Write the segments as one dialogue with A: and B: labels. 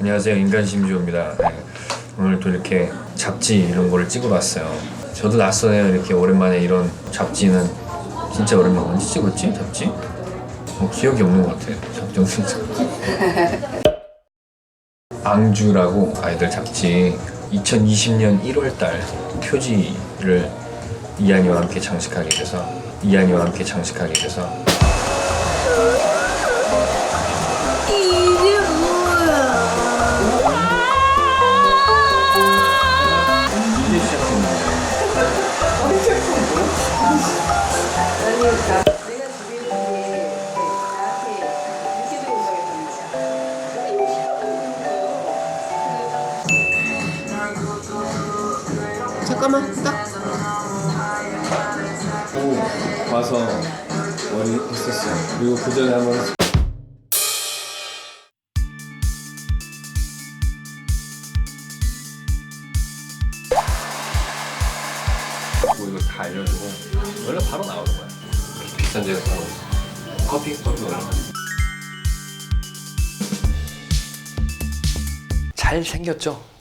A: 안녕하세요. 인간심지호입니다. 네, 오늘 또 이렇게 잡지 이런 거를 찍으러 왔어요. 저도 낯서네요. 이렇게 오랜만에 이런 잡지는 진짜 오랜만에 언제 찍었지? 잡지? 뭐 기억이 없는 것 같아요. 잡지 진짜. 앙주라고 아이들 잡지 2020년 1월달 표지를 이한이와 함께 장식하게 돼서 이한이와 함께 장식하게 돼서
B: 잠깐만 딱
A: 오, 와서 머리 했었어요. 그리고 그 전에 한번 했- 뭐 이거 다 알려주고 원래 바로 나오는 거야. 비싼 데서 바로 커피 커피 원래. 잘 생겼죠?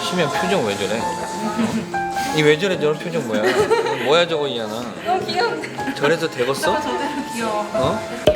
A: 심야 표정 왜 저래? 이 왜 저래 저런 표정 뭐야? 뭐야 저거 이하나?
C: 너무 귀여운데
A: 저래도 되겠어?
C: 저대로 귀여워
A: 어?
C: 어?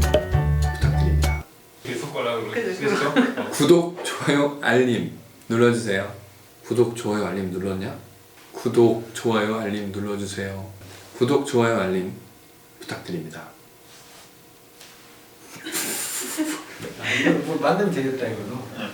A: 부탁드립니다. 구독, 좋아요, 알림 눌러주세요. 구독, 좋아요, 알림 눌렀냐? 구독, 좋아요, 알림 눌러주세요. 구독, 좋아요, 알림 부탁드립니다. 아, 이거 뭐 만들면 되겠다 이걸로.